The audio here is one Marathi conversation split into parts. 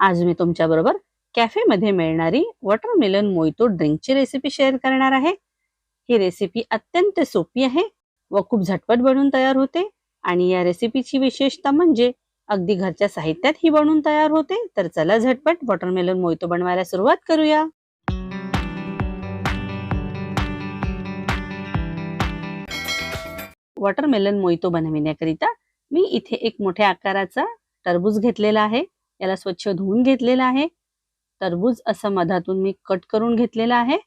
आज मी तुमच्याबरोबर कॅफेमध्ये मिळणारी वॉटरमेलन मोइतो ड्रिंकची रेसिपी शेअर करणार आहे. ही रेसिपी अत्यंत सोपी आहे व खूप झटपट बनवून तयार होते आणि या रेसिपीची विशेषता म्हणजे अगदी घरच्या साहित्यात ही बनून तयार होते. तर चला झटपट वॉटरमेलन मोइतो बनवायला सुरुवात करूया. वॉटरमेलन मोइतो बनविण्याकरिता मी इथे एक मोठ्या आकाराचा टरबूज घेतलेला आहे. याला स्वच्छ धुवून घेतलेलं आहे. टरबूज असं मधातून मी कट करून घेतलेला आहे.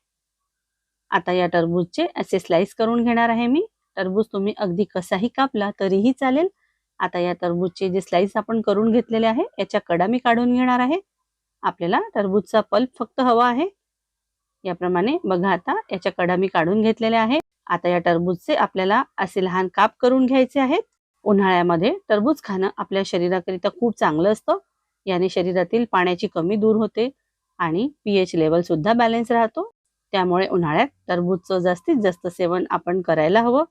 आता या टरबूजचे असे स्लाइस करून घेणार आहे मी. टरबूज तुम्ही अगदी कसाही कापला तरीही चालेल. आता या टरबूजचे जे स्लाइस आपण करून घेतलेले आहे याच्या कडा मी काढून घेणार आहे. आपल्याला टरबूजचा पल्प फक्त हवा आहे. याप्रमाणे बघा आता याच्या कडा मी काढून घेतलेल्या आहे. आता या टरबूजचे आपल्याला असे लहान काप करून घ्यायचे आहेत. उन्हाळ्यामध्ये टरबूज खाणं आपल्या शरीराकरिता खूप चांगलं असतं. याने शरीरातील पाण्याची कमी दूर होते आणि पीएच लेवल सुद्धा बॅलन्स राहतो. त्यामुळे उन्हाळ्यात टरबूजचं जास्तीत जास्त सेवन आपण करायला हवं.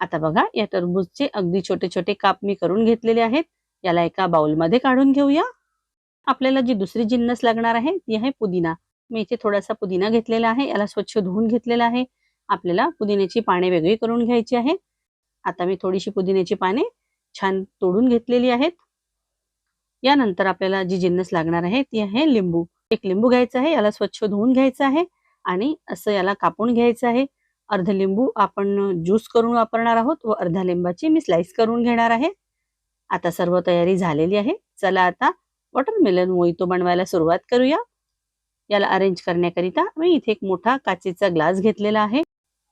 आता बघा या टरबूजचे अगदी छोटे छोटे काप मी करून घेतलेले आहेत. याला एका बाउलमध्ये काढून घेऊया. आपल्याला जी दुसरी जिन्नस लागणार आहे ती आहे पुदिना. मी इथे थोडासा पुदिना घेतलेला आहे. याला स्वच्छ धुवून घेतलेला आहे. आपल्याला पुदिन्याची पाने वेगळी करून घ्यायची आहे आता मी थोडीशी पुदिन्याची पाने छान तोडून घेतलेली आहेत. यानंतर आपल्याला जी जिन्नस लागणार आहे ती आहे लिंबू. एक लिंबू घ्यायचा आहे याला स्वच्छ धुवून घ्यायचं आहे आणि असं याला कापून घ्यायचं आहे. अर्ध लिंबू आपण ज्यूस करून वापरणार आहोत व अर्धा लिंबाची मी स्लाइस करून घेणार आहे. आता सर्व तयारी झालेली आहे. चला आता वॉटरमेलन मोइतो बनवायला सुरुवात करूया. याला अरेंज करण्याकरिता मी इथे एक मोठा काचेचा ग्लास घेतलेला आहे.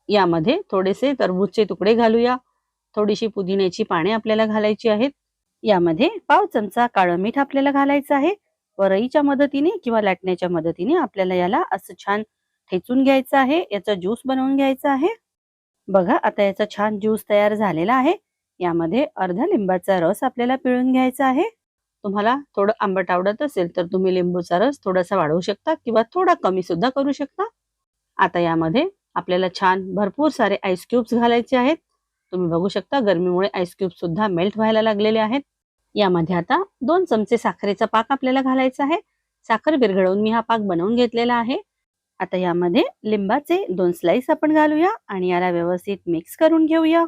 यामध्ये थोडेसे तरबूजचे तुकडे घालूया. थोडीशी पुदिन्याची पाने आपल्याला घालायची आहेत. यामध्ये पाव चमचा काळं मीठ आपल्याला घालायचं आहे. वरईच्या मदतीने किंवा लाटण्याच्या मदतीने आपल्याला याला असं छान ठेचून घ्यायचं आहे. याचा ज्यूस बनवून घ्यायचा आहे. बघा आता याचा छान ज्यूस तयार झालेला आहे. यामध्ये अर्धा लिंबाचा रस आपल्याला पिळून घ्यायचा आहे. तुम्हाला थोडं आंबट आवडत असेल तर तुम्ही लिंबूचा रस थोडासा वाढवू शकता किंवा थोडा कमी सुद्धा करू शकता. आता यामध्ये आपल्याला छान भरपूर सारे आईस क्यूब्स घालायचे आहेत. तुम्ही बघू शकता गरमीमुळे आईस क्यूब सुद्धा मेल्ट व्हायला लागलेले आहेत. यामध्ये आता दोन चमचे साखरेचा पाक आपल्याला घालायचा आहे. साखर विरघळवून मी हा पाक बनवून घेतलेला आहे. आता यामध्ये लिंबाचे दोन स्लाइस आपण घालूया आणि याला व्यवस्थित मिक्स करून घेऊया.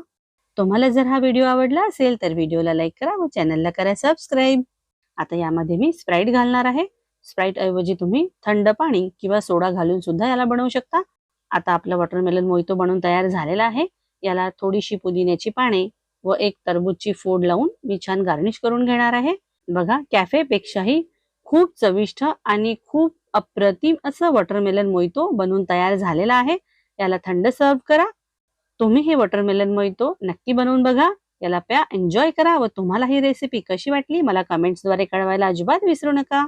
तुम्हाला जर हा व्हिडिओ आवडला असेल तर व्हिडिओला लाईक करा व चॅनलला करा सबस्क्राईब आता यामध्ये मी स्प्राईट घालणार आहे. स्प्राईट ऐवजी तुम्ही थंड पाणी किंवा सोडा घालून सुद्धा याला बनवू शकता. आता आपला वॉटरमेलन मोहितो बनवून तयार झालेला आहे. याला थोडीशी पुदिन्याची पाने व एक तरबूजची फोड लावून मी छान गार्निश करून घेणार आहे. बघा कॅफेपेक्षाही खूप चविष्ट आणि खूप अप्रतिम असं वॉटरमेलन मोहितो बनवून तयार झालेला आहे. याला थंड सर्व करा. तुम्ही हे वॉटरमेलन मोहितो नक्की बनवून बघा. याला प्या एन्जॉय करा व तुम्हाला ही रेसिपी कशी वाटली मला कमेंट्सद्वारे कळवायला अजिबात विसरू नका.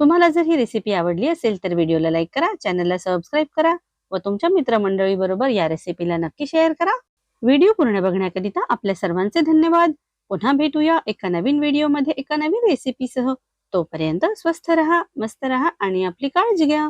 तुम्हाला जर ही रेसिपी आवडली असेल तर व्हिडिओला लाईक करा चॅनलला सबस्क्राईब करा व तुमच्या मित्रमंडळी बरोबर या रेसिपीला नक्की शेअर करा. व्हिडिओ पूर्ण बघण्याकरिता आपल्या सर्वांचे धन्यवाद. पुन्हा भेटूया एका नवीन व्हिडिओमध्ये एका नवीन रेसिपीसह तोपर्यंत स्वस्थ रहा मस्त रहा आणि आपली काळजी घ्या.